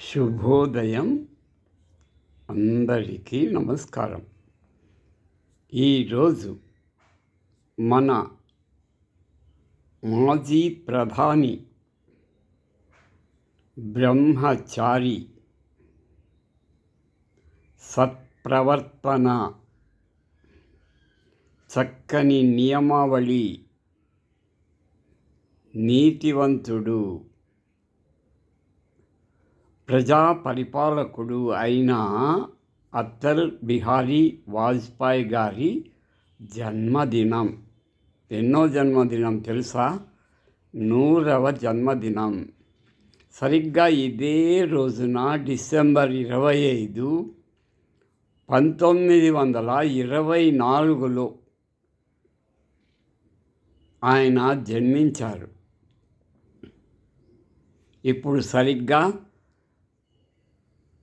శుభోదయం అందరికీ నమస్కారం. ఈరోజు మన మాజీ ప్రధాని బ్రహ్మచారి సత్ప్రవర్తన చక్కని నియమావళి నీతివంతుడు ప్రజా పరిపాలకుడు అయిన అటల్ బిహారీ వాజ్పేయి గారి జన్మదినం. ఎన్నో జన్మదినం తెలుసా? నూరవ జన్మదినం. సరిగ్గా ఇదే రోజున డిసెంబర్ ఇరవై ఐదు పంతొమ్మిది వందల ఇరవై నాలుగులో ఆయన జన్మించారు. ఇప్పుడు సరిగ్గా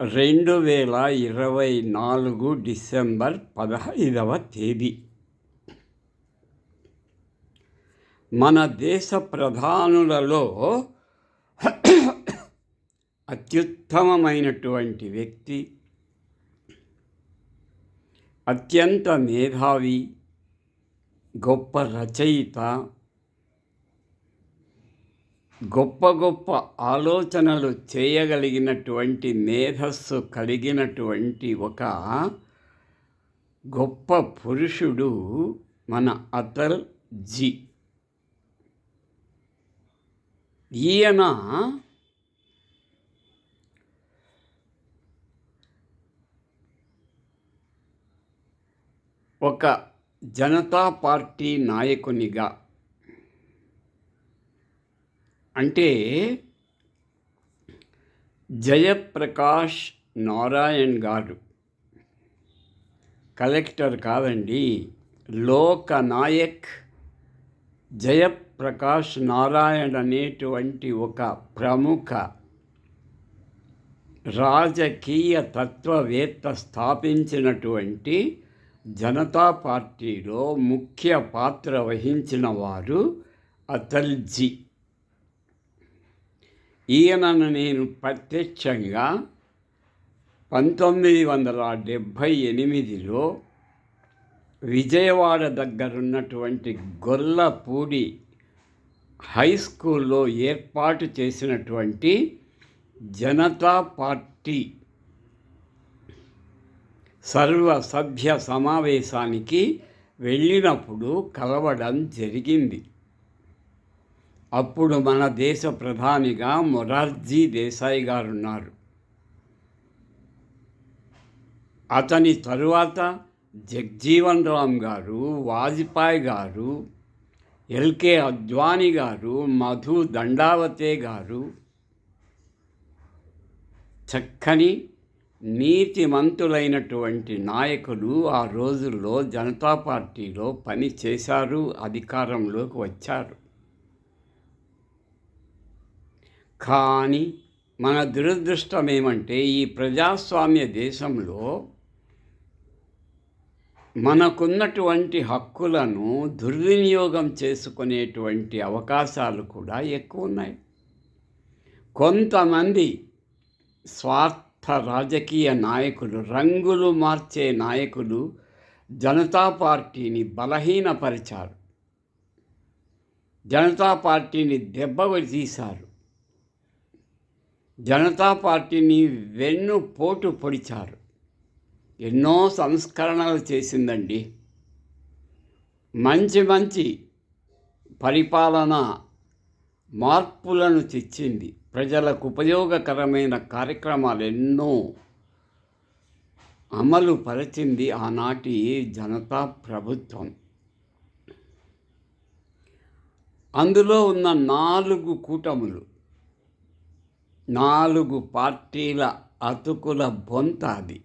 రెండు వేల ఇరవై నాలుగు డిసెంబర్ పదహైదవ తేదీ. మన దేశ ప్రధానులలో అత్యుత్తమమైనటువంటి వ్యక్తి అత్యంత మేధావి గొప్ప రచయిత గొప్ప గొప్ప ఆలోచనలు చేయగలిగినటువంటి మేధస్సు కలిగినటువంటి ఒక గొప్ప పురుషుడు మన అటల్ జీ. ఈయన ఒక జనతా పార్టీ నాయకునిగా అంటే జయప్రకాష్ నారాయణ్ గారు కలెక్టర్ కాదండి లోకనాయక్ జయప్రకాష్ నారాయణ్ అనేటువంటి ఒక ప్రముఖ రాజకీయ తత్వవేత్త స్థాపించినటువంటి జనతా పార్టీలో ముఖ్య పాత్ర వహించిన వారు అటల్జీ ఈయనను నేను ప్రత్యక్షంగా పంతొమ్మిది వందల డెబ్భై ఎనిమిదిలో విజయవాడ దగ్గరున్నటువంటి గొల్లపూడి హై స్కూల్లో ఏర్పాటు చేసినటువంటి జనతా పార్టీ సర్వ సభ్య సమావేశానికి వెళ్ళినప్పుడు కలవడం జరిగింది. అప్పుడు మన దేశ ప్రధానిగా మొరార్జీ దేశాయి గారు ఉన్నారు అతని తరువాత జగ్జీవన్ రామ్ గారు వాజ్పేయి గారు ఎల్కే అద్వానీ గారు మధు దండావతే గారు చక్కని నీతిమంతులైనటువంటి నాయకులు ఆ రోజుల్లో జనతా పార్టీలో పని చేశారు అధికారంలోకి వచ్చారు. కానీ మన దురదృష్టం ఏమంటే ఈ ప్రజాస్వామ్య దేశంలో మనకున్నటువంటి హక్కులను దుర్వినియోగం చేసుకునేటువంటి అవకాశాలు కూడా ఎక్కువ ఉన్నాయి కొంతమంది స్వార్థ రాజకీయ నాయకులు రంగులు మార్చే నాయకులు జనతా పార్టీని బలహీనపరిచారు. జనతా పార్టీని దెబ్బ తీశారు. జనతా పార్టీని వెన్ను పోటు పొడిచారు. ఎన్నో సంస్కరణలు చేసిందండి. మంచి మంచి పరిపాలన మార్పులను తెచ్చింది. ప్రజలకు ఉపయోగకరమైన కార్యక్రమాలు ఎన్నో అమలు పరిచింది ఆనాటి జనతా ప్రభుత్వం. అందులో ఉన్న నాలుగు కూటములు నాలుగు పార్టీల అతుకుల బొంత అది.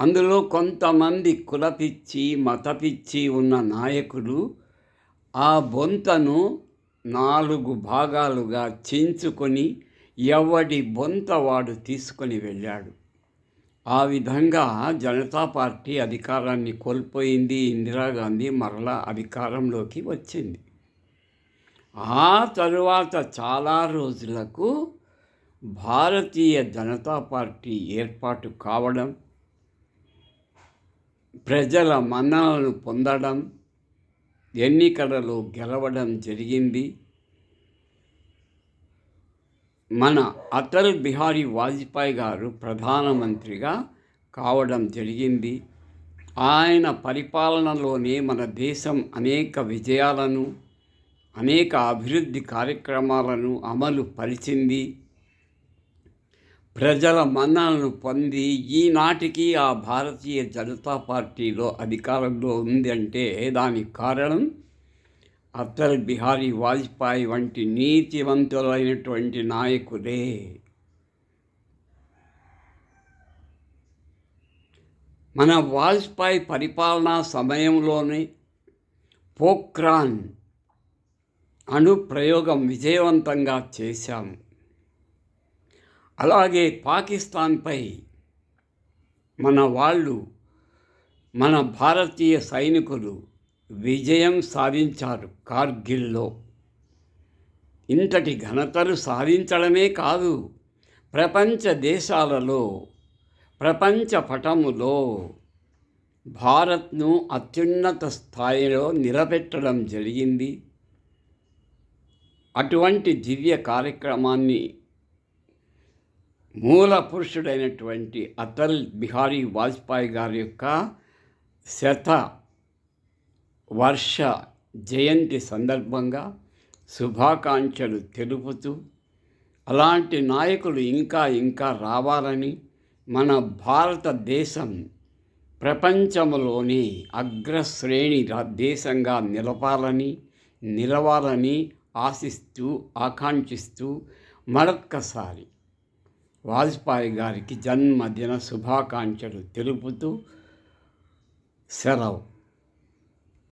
అందులో కొంతమంది కులపిచ్చి మతపిచ్చి ఉన్న నాయకులు ఆ బొంతను నాలుగు భాగాలుగా చించుకొని ఎవడి బొంత వాడు తీసుకొని వెళ్ళాడు. ఆ విధంగా జనతా పార్టీ అధికారాన్ని కోల్పోయింది ఇందిరాగాంధీ మరలా అధికారంలోకి వచ్చింది. ఆ తరువాత చాలా రోజులకు భారతీయ జనతా పార్టీ ఏర్పాటు కావడం ప్రజల మన్ననలను పొందడం ఎన్నికలలో గెలవడం జరిగింది. మన అటల్ బిహారీ వాజ్పేయి గారు ప్రధానమంత్రిగా కావడం జరిగింది. ఆయన పరిపాలనలోనే మన దేశం అనేక విజయాలను అనేక అభివృద్ధి కార్యక్రమాలను అమలు పరిచింది. ప్రజల మన్నలను పొంది ఈనాటికి ఆ భారతీయ జనతా పార్టీలో అధికారంలో ఉంది అంటే దానికి కారణం అటల్ బిహారీ వాజ్పేయి వంటి నీతివంతులైనటువంటి నాయకులే మన వాజ్పేయి పరిపాలనా సమయంలోనే పోఖ్రాన్ అనుప్రయోగం విజయవంతంగా చేశాము. అలాగే పాకిస్తాన్పై మన వాళ్ళు మన భారతీయ సైనికులు విజయం సాధించారు కార్గిల్లో. ఇంతటి ఘనతలు సాధించడమే కాదు ప్రపంచ దేశాలలో ప్రపంచ పటములో భారత్ను అత్యున్నత స్థాయిలో నిలబెట్టడం జరిగింది. అటువంటి దివ్య కార్యక్రమాన్ని మూల పురుషుడైనటువంటి అటల్ బిహారీ వాజ్పేయి గారి యొక్క శత వర్ష జయంతి సందర్భంగా శుభాకాంక్షలు తెలుపుతూ అలాంటి నాయకులు ఇంకా ఇంకా రావాలని మన భారతదేశం ప్రపంచంలోని అగ్రశ్రేణి దేశంగా నిలపాలని నిలవాలని ఆశిస్తూ ఆకాంక్షిస్తూ మరొక్కసారి వాజ్పేయి గారికి జన్మదిన శుభాకాంక్షలు తెలుపుతూ సెలవు.